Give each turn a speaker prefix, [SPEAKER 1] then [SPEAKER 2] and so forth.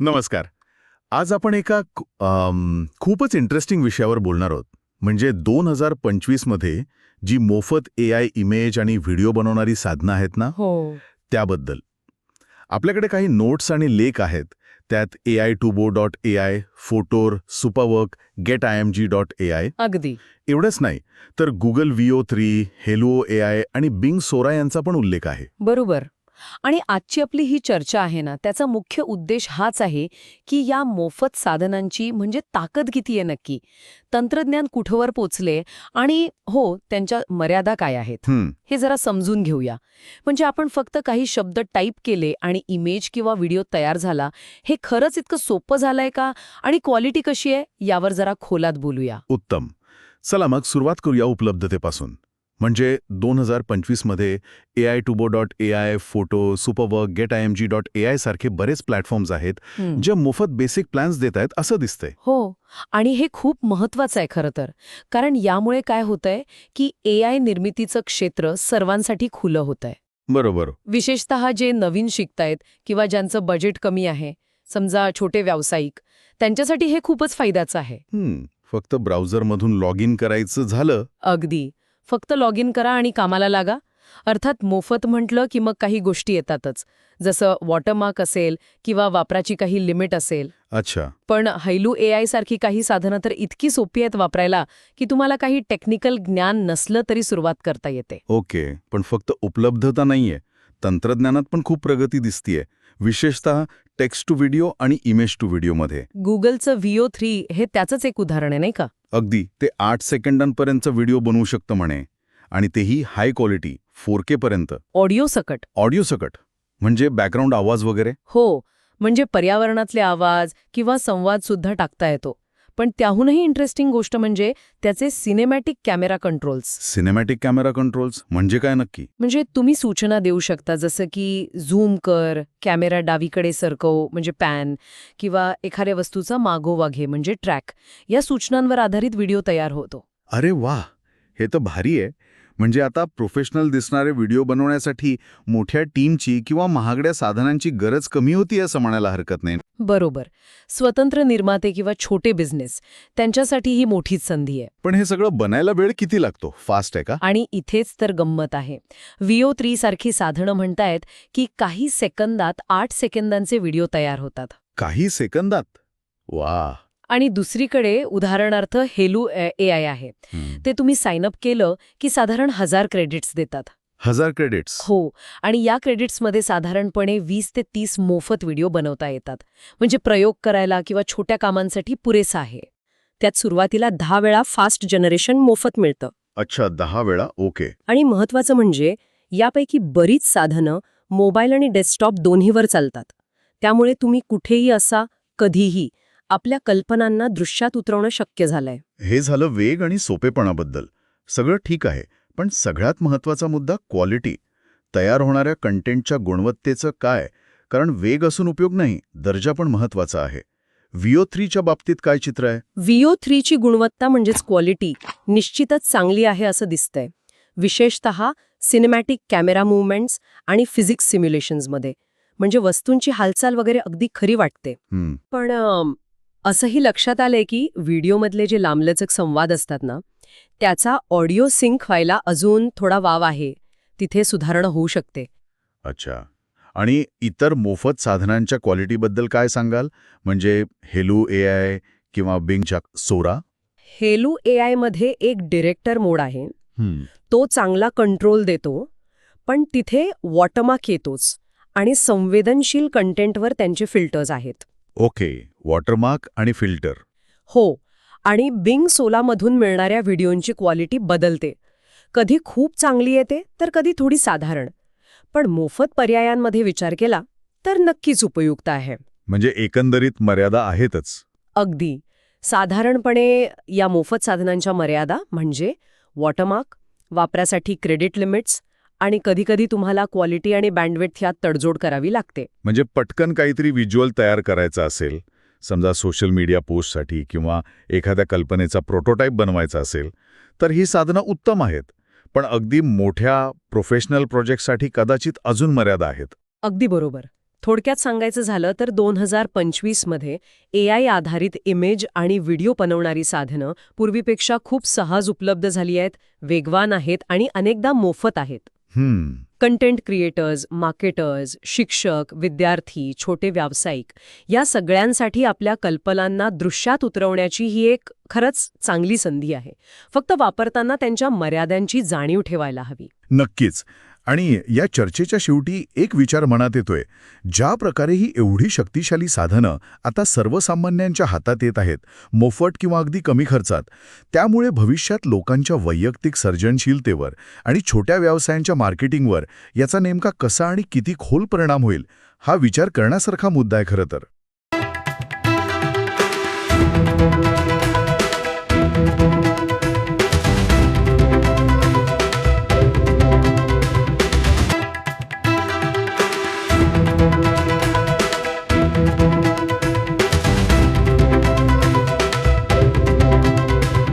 [SPEAKER 1] नमस्कार. आज आपण एका खूपच इंटरेस्टिंग विषयावर बोलणार आहोत. म्हणजे दोन हजार पंचवीसमध्ये जी मोफत ए आय इमेज आणि व्हिडिओ बनवणारी साधनं आहेत ना
[SPEAKER 2] हो.
[SPEAKER 1] त्याबद्दल. आपल्याकडे काही नोट्स आणि लेख आहेत. त्यात A I Tubo dot A I Fotor Superwork get I M G dot A I
[SPEAKER 2] अगदी.
[SPEAKER 1] एवढंच नाही तर Google Veo three Hailuo A I आणि बिंग सोरा यांचा पण उल्लेख आहे.
[SPEAKER 2] बरोबर. आणि आजची आपली ही चर्चा आहे ना त्याचा मुख्य उद्देश हाच आहे की या मोफत साधनांची म्हणजे ताकद किती आहे नक्की? तंत्रज्ञान कुठवर पोचले आणि हो त्यांच्या मर्यादा काय आहेत?
[SPEAKER 1] हं,
[SPEAKER 2] हे जरा समजून घेऊया. म्हणजे आपण फक्त काही शब्द टाईप केले आणि इमेज किंवा व्हिडिओ तयार झाला हे खरंच इतकं सोपं झालंय का? आणि क्वालिटी कशी आहे? यावर जरा खोलात बोलूया.
[SPEAKER 1] उत्तम. चला मग सुरुवात करूया उपलब्धतेपासून. म्हणजे दोन हजार पंचवीसमध्ये A I Tubo dot A I photo Superwork get I M G dot A I सारखे बरेच प्लॅटफॉर्म्स आहेत. जे मोफत बेसिक प्लॅन्स देत आहेत असं दिसतंय.
[SPEAKER 2] हो आणि हे खूप महत्वाचं आहे खरं तर. कारण यामुळे काय होतंय की ए आय निर्मितीचं क्षेत्र सर्वांसाठी खुलं होतंय.
[SPEAKER 1] बरोबर.
[SPEAKER 2] विशेषतः जे नवीन शिकतायत किंवा ज्यांचं बजेट कमी आहे समजा छोटे व्यावसायिक त्यांच्यासाठी हे खूपच फायद्याचं आहे.
[SPEAKER 1] फक्त ब्राउझरमधून लॉग इन करायचं झालं.
[SPEAKER 2] अगदी. फक्त लॉग इन करा आणि कामाला लागा. अर्थात मोफत म्हटलं की मग काही गोष्टी येतातच. जसं वॉटरमार्क असेल किंवा वापराची काही लिमिट असेल.
[SPEAKER 1] अच्छा.
[SPEAKER 2] पण हैलू ए आय सारखी काही साधनं तर इतकी सोपी आहेत वापरायला की तुम्हाला काही टेक्निकल ज्ञान नसलं तरी सुरुवात करता येते.
[SPEAKER 1] ओके पण फक्त उपलब्धता नाहीये. तंत्रज्ञानात पण खूप प्रगती दिसतीये. विशेषतः टेक्स्ट टू व्हिडिओ आणि इमेज टू व्हिडिओमध्ये.
[SPEAKER 2] गुगलचं व्हीओ थ्री हे त्याचंच एक उदाहरण आहे नाही का?
[SPEAKER 1] अगदी ते आठ सेकंदांपर्यंतचा व्हिडिओ बनवू शकतं म्हणे. आणि तेही हाय क्वालिटी फोर के पर्यंत.
[SPEAKER 2] ऑडिओ सकट.
[SPEAKER 1] ऑडिओ सकट. म्हणजे बॅकग्राऊंड आवाज वगैरे?
[SPEAKER 2] हो म्हणजे पर्यावरणातले आवाज किंवा संवाद सुद्धा टाकता येतो. पण त्याहूनही इंटरेस्टिंग गोष्ट म्हणजे त्याचे cinematic camera controls
[SPEAKER 1] cinematic camera controls म्हणजे काय नक्की?
[SPEAKER 2] म्हणजे तुम्ही सूचना देऊ शकता जसं की झूम कर कॅमेरा डावीकडे सरकव म्हणजे पॅन किंवा एखाद्या वस्तूचा मागोवा घे म्हणजे ट्रॅक या सूचनांवर आधारित व्हिडिओ तयार होतो.
[SPEAKER 1] अरे वा हे तर भारी आहे. म्हणजे आता प्रोफेशनल दिसणारे व्हिडिओ बनवण्यासाठी मोठ्या टीमची किंवा महागड्या साधनांची गरज कमी होती असं म्हणायला हरकत नाही.
[SPEAKER 2] बरोबर. स्वतंत्र निर्माते किंवा छोटे बिझनेस त्यांच्यासाठी ही मोठीच संधी आहे.
[SPEAKER 1] पण हे सगळं बनायला वेळ किती लागतो? फास्ट आहे का?
[SPEAKER 2] आणि इथेच तर गंमत आहे. व्हिओ थ्री सारखी साधनं म्हणतायत की काही सेकंदात आठ सेकंदांचे व्हिडिओ तयार होतात.
[SPEAKER 1] काही सेकंदात? वा!
[SPEAKER 2] आणि दुसरीकडे उदाहरणार्थ हेलू ए आय आहे. ते तुम्ही साइन अप केलं की साधारण हजार क्रेडिट्स देतात.
[SPEAKER 1] हजार क्रेडिट्स
[SPEAKER 2] हो. आणि या क्रेडिट्समध्ये साधारणपणे वीस ते तीस मोफत व्हिडिओ बनवता येतात. म्हणजे प्रयोग करायला किंवा छोट्या कामांसाठी पुरेसा आहे. त्यात सुरुवातीला दहा वेळा फास्ट जनरेशन मोफत मिळतं.
[SPEAKER 1] अच्छा दहा वेळा ओके.
[SPEAKER 2] आणि महत्वाचं म्हणजे यापैकी बरीच साधनं मोबाईल आणि डेस्कटॉप दोन्हीवर चालतात. त्यामुळे तुम्ही कुठेही असा कधीही आपल्या कल्पनांना दृश्यात उतरवणं शक्य झालंय.
[SPEAKER 1] हे झालं वेग आणि सोपेपणाबद्दल. सगळं ठीक आहे पण सगळ्यात महत्त्वाचा मुद्दा क्वालिटी तयार होणाऱ्या कंटेंटच्या गुणवत्तेचं काय? कारण वेग असून उपयोग नाही दर्जा पण महत्त्वाचा आहे. व्हिओ थ्रीच्या बाबतीत काय चित्र आहे?
[SPEAKER 2] व्हीओ थ्रीची गुणवत्ता म्हणजेच क्वालिटी निश्चितच चांगली आहे असं दिसतंय. विशेषतः सिनेमॅटिक कॅमेरा मुवमेंट्स आणि फिजिक्स सिम्युलेशन्समध्ये म्हणजे वस्तूंची हालचाल वगैरे अगदी खरी वाटते. पण असंही लक्षात आलंय की व्हिडिओमधले जे लांबलचक संवाद असतात ना त्याचा ऑडिओ सिंक व्हायला अजून थोडा वाव आहे. तिथे सुधारणा होऊ शकते.
[SPEAKER 1] अच्छा. आणि इतर मोफत साधनांच्या क्वालिटीबद्दल काय सांगाल? म्हणजे हेलू ए आय किंवा बिंगच्या सोरा
[SPEAKER 2] हेलू ए आयमध्ये एक डिरेक्टर मोड आहे. तो चांगला कंट्रोल देतो पण तिथे वॉटरमार्क येतोच आणि संवेदनशील कंटेंटवर त्यांचे फिल्टर्स आहेत.
[SPEAKER 1] ओके वॉटरमार्क आणि फिल्टर.
[SPEAKER 2] हो आणि बिंग सोलामधून मिळणाऱ्या व्हिडिओंची क्वालिटी बदलते. कधी खूप चांगली येते तर कधी थोडी साधारण. पण मोफत पर्यायांमध्ये विचार केला तर नक्कीच उपयुक्त आहे.
[SPEAKER 1] म्हणजे एकंदरीत मर्यादा आहेतच.
[SPEAKER 2] अगदी. साधारणपणे या मोफत साधनांच्या मर्यादा म्हणजे वॉटरमार्क वापरासाठी क्रेडिट लिमिट्स आणि कधीकधी तुम्हाला क्वालिटी आणि बँडवेथ यात तडजोड करावी लागते.
[SPEAKER 1] म्हणजे पटकन काहीतरी व्हिज्युअल तयार करायचं असेल समजा सोशल मीडिया पोस्टसाठी किंवा एखाद्या कल्पनेचा प्रोटोटाईप बनवायचा असेल तर ही साधनं उत्तम आहेत. पण अगदी मोठ्या प्रोफेशनल प्रोजेक्टसाठी कदाचित अजून मर्यादा आहेत.
[SPEAKER 2] अगदी बरोबर. थोडक्यात सांगायचं झालं तर दोन हजार पंचवीसमध्ये ए आय आधारित इमेज आणि व्हिडिओ बनवणारी साधनं पूर्वीपेक्षा खूप सहज उपलब्ध झाली आहेत वेगवान आहेत आणि अनेकदा मोफत आहेत. कंटेंट क्रिएटर्स मार्केटर्स शिक्षक विद्यार्थी छोटे व्यावसायिक या सगळ्यांसाठी आपल्या कल्पनांना दृश्यात उतरवण्याची ही एक खरंच चांगली संधी आहे. फक्त वापरताना त्यांच्या मर्यादांची जाणीव ठेवायला हवी.
[SPEAKER 1] नक्कीच. आणि या चर्चेच्या शेवटी एक विचार मनात येतोय. ज्या प्रकारे ही एवढी शक्तिशाली साधनं आता सर्वसामान्यांच्या हातात येत आहेत मोफट किंवा अगदी कमी खर्चात त्यामुळे भविष्यात लोकांच्या वैयक्तिक सर्जनशीलतेवर आणि छोट्या व्यवसायांच्या मार्केटिंगवर याचा नेमका कसा आणि किती खोल परिणाम होईल हा विचार करण्यासारखा मुद्दा आहे खरं तर.